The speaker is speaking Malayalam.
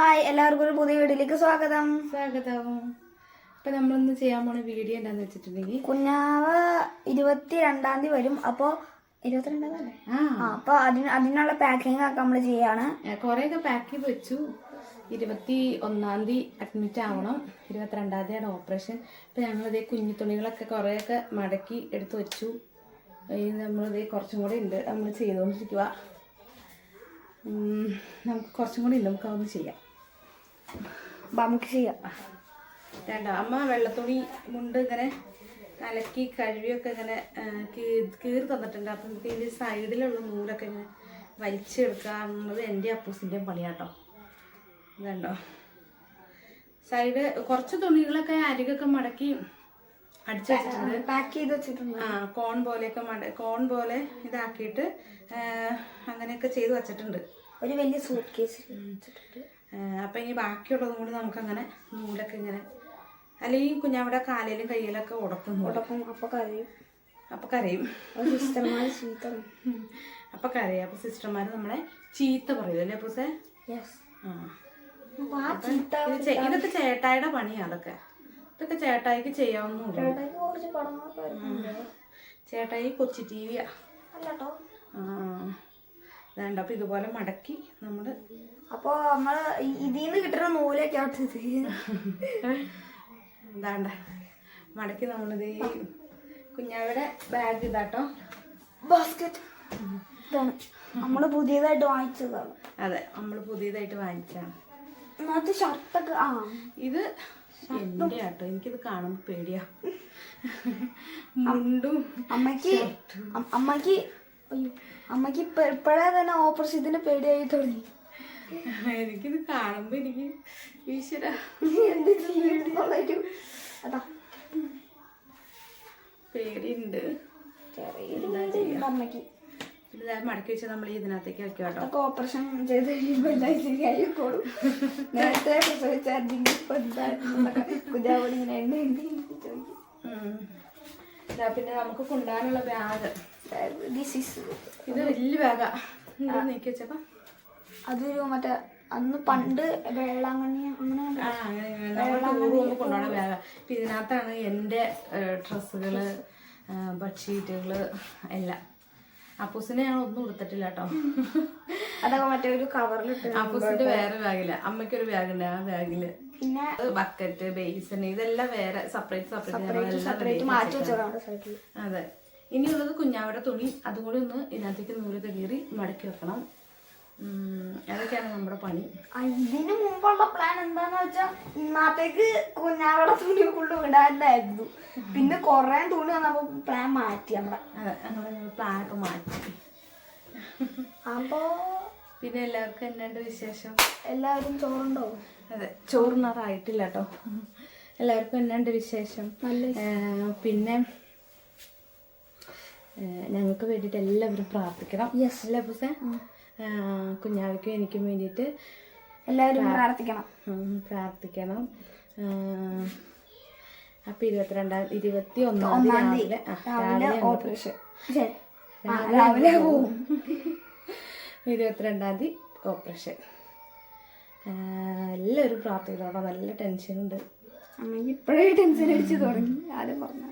ഹായ് എല്ലാവർക്കും ഒരു പുതിയ വീഡിയോയിലേക്ക് സ്വാഗതം. സ്വാഗതം. ഇപ്പൊ നമ്മളിന്ന് ചെയ്യാൻ പോണ വീഡിയോ എന്താന്ന് വെച്ചിട്ടുണ്ടെങ്കിൽ കുഞ്ഞാവ് ഇരുപത്തി രണ്ടാം തീയതി വരും. അപ്പോ ഇരുപത്തിരണ്ടാം തീയതി അപ്പൊ അതിന് അതിനുള്ള പാക്കിംഗ് ഒക്കെ നമ്മൾ ചെയ്യാണ്. കൊറേയൊക്കെ പാക്ക് ചെയ്ത് വെച്ചു. ഇരുപത്തി ഒന്നാം തീയതി അഡ്മിറ്റ് ആവണം. ഇരുപത്തിരണ്ടാം തീയതിയാണ് ഓപ്പറേഷൻ ഇപ്പൊ ഞങ്ങളിതേ കുഞ്ഞു തുണികളൊക്കെ കൊറേയൊക്കെ മടക്കി എടുത്തു വെച്ചു. നമ്മളിതേ കുറച്ചും കൂടെ ഉണ്ട്. നമ്മൾ ചെയ്തുകൊണ്ടിരിക്കുക നമുക്ക് കുറച്ചും കൂടി ഉണ്ട്. നമുക്ക് അതൊന്ന് ചെയ്യാം. നമുക്ക് ചെയ്യാം. വേണ്ട അമ്മ വെള്ളത്തുണി മുണ്ട് ഇങ്ങനെ അലക്കി കഴുകിയൊക്കെ ഇങ്ങനെ കീറി തന്നിട്ടുണ്ട്. അപ്പം നമുക്ക് ഇതിന്റെ സൈഡിലുള്ള നൂലൊക്കെ ഇങ്ങനെ വലിച്ചെടുക്കുക എന്നുള്ളത് എന്റെ അപ്പൂസിന്റെയും പണിയാട്ടോ. ഇതുണ്ടോ? സൈഡ് കുറച്ച് തുണികളൊക്കെ അരികൊക്കെ മടക്കി അടിച്ചു വെച്ചിട്ടുണ്ട്. പാക്ക് ചെയ്ത് വെച്ചിട്ടുണ്ട്. ആ കോൺ പോലെയൊക്കെ മട കോൺ പോലെ ഇതാക്കിയിട്ട് അങ്ങനെയൊക്കെ ചെയ്ത് വെച്ചിട്ടുണ്ട്. ഒരു വലിയ സൂട്ട് കേസ് വെച്ചിട്ടുണ്ട് അപ്പം ഇനി ബാക്കിയുള്ളതും കൂടി നമുക്കങ്ങനെ നൂലൊക്കെ ഇങ്ങനെ അല്ലെങ്കിൽ കുഞ്ഞാവിടെ കാലിലും കയ്യിലൊക്കെ ഉടക്കും ഉടക്കും. അപ്പം കരയും. അപ്പം കരയും. സിസ്റ്റർമാർ ചീത്ത അപ്പം കരയും. അപ്പം സിസ്റ്റർമാർ നമ്മളെ ചീത്ത പറയും. അല്ലേ പൂസേ? യെസ് ആ. ഇതൊക്കെ ചേട്ടായുടെ പണിയാ അതൊക്കെ. ഇതൊക്കെ ചേട്ടായിക്ക് ചെയ്യാവുന്ന ചേട്ടായി കൊച്ചി ടി വിയാ. ആ. വേണ്ട. അപ്പൊ ഇതുപോലെ മടക്കി നമ്മൾ അപ്പൊ നമ്മൾ ഇതിൽ ഇതിന്ന് കിട്ടുന്ന നൂലൊക്കെ ആട്ടത് എന്താണ്ട മടക്കി നമ്മളിത് കുഞ്ഞാവിടെ ബാഗ് ഇതാട്ടോ. ബാസ്കറ്റ് ഇതാണ്. നമ്മൾ പുതിയതായിട്ട് വാങ്ങിച്ചതാണ്. അതെ നമ്മൾ പുതിയതായിട്ട് വാങ്ങിച്ചാണ് അത് ഷർട്ടൊക്കെ ആ. ഇത് എന്റെ ആട്ടോ. എനിക്കിത് കാണുമ്പോ പേടിയാ. മുണ്ടും അമ്മയ്ക്ക് അം- അമ്മയ്ക്ക് അയ്യോ അമ്മയ്ക്ക് ഇപ്പ ഇപ്പഴേ തന്നെ ഓപ്പറേഷൻ ഇതിന് പേടിയായി തുടങ്ങി. എനിക്കിത് കാണുമ്പോ എനിക്ക് ഈശ്വര. എന്ത്? അതാ. പേടിയുണ്ട്. അമ്മയ്ക്ക് മടക്കി വെച്ചാൽ നമ്മൾ ഇതിനകത്തേക്ക് കേട്ടോ അതൊക്കെ ഓപ്പറേഷൻ ചെയ്ത് കഴിയുമ്പോ എല്ലാം ശരിയായിക്കോളും നേരത്തെ പ്രസവിച്ചായിരുന്നെങ്കിൽ ഇപ്പൊ ഇങ്ങനെ എണ്ണ എണ്ണി ചോദിക്കും. പിന്നെ നമുക്ക് കൊണ്ടുപോകാനുള്ള ബാഗ് ഇത് വലിയ ബാഗാ നീക്കി വെച്ചപ്പോ അതൊരു മറ്റേ അന്ന് പണ്ട് വെള്ളാങ്കണ്ണി അങ്ങനെ കൊണ്ടുപോകണ ബാഗാ ഇതിനകത്താണ് എന്റെ ഡ്രസ്സുകൾ ബെഡ്ഷീറ്റുകൾ എല്ലാം. അപ്പൂസിനെ ഞാൻ ഒന്നും കൊടുത്തിട്ടില്ല കേട്ടോ അതൊക്കെ മറ്റേ ഒരു കവറിലിട്ട് അപ്പൂസിന്റെ വേറെ ബാഗില്ല അമ്മയ്ക്കൊരു ഉണ്ട് ആ ബാഗിൽ. പിന്നെ ബക്കറ്റ് ബേസൺ ഇതെല്ലാം വേറെ സെപ്പറേറ്റ് സെപ്പറേറ്റ് അതെ. ഇനിയുള്ളത് കുഞ്ഞാവിടെ തുണി. അതുകൊണ്ട് ഒന്ന് ഇതിനകത്തേക്ക് നൂൽ കീറി മടക്കി വെക്കണം. അതൊക്കെയാണ് നമ്മുടെ പണി. ഇതിന് മുമ്പുള്ള പ്ലാൻ എന്താന്ന് വെച്ചാൽ ഇന്നത്തേക്ക് കുഞ്ഞാറുടെ തുണി ഫുള്ള് വിടാനായിരുന്നു പിന്നെ കൊറേ തുണി വന്നപ്പോ പ്ലാൻ മാറ്റി നമ്മളെ. പ്ലാൻ ഞങ്ങൾ പ്ലാനൊക്കെ മാറ്റി. അപ്പോ പിന്നെ എല്ലാവർക്കും എന്നുണ്ട് വിശേഷം? എല്ലാവരും ചോറുണ്ടോ? അതെ ചോറുണ്ണാറായിട്ടില്ല കേട്ടോ എല്ലാവർക്കും എന്നുണ്ട് വിശേഷം? നല്ല പിന്നെ ഞങ്ങൾക്ക് വേണ്ടിയിട്ട് എല്ലാവരും പ്രാർത്ഥിക്കണം. യെസ് അല്ലേ പൂസേ? കുഞ്ഞാവിക്കും എനിക്കും വേണ്ടിയിട്ട് എല്ലാവരും പ്രാർത്ഥിക്കണം. പ്രാർത്ഥിക്കണം. അപ്പൊ ഇരുപത്തിരണ്ടാം ഇരുപത്തി ഒന്നാം തീയതി. രാവിലെ ഓപ്പറേഷൻ. രാവിലെ പോവും. ഇരുപത്തിരണ്ടാം തീയതി ഓപ്പറേഷൻ. എല്ലാവരും പ്രാർത്ഥിക്കണം. നല്ല ടെൻഷൻ ഉണ്ട് അമ്മയ്ക്ക് ഇപ്പോഴേ ടെൻഷൻ അടിച്ച് തുടങ്ങി. ആരും പറഞ്ഞു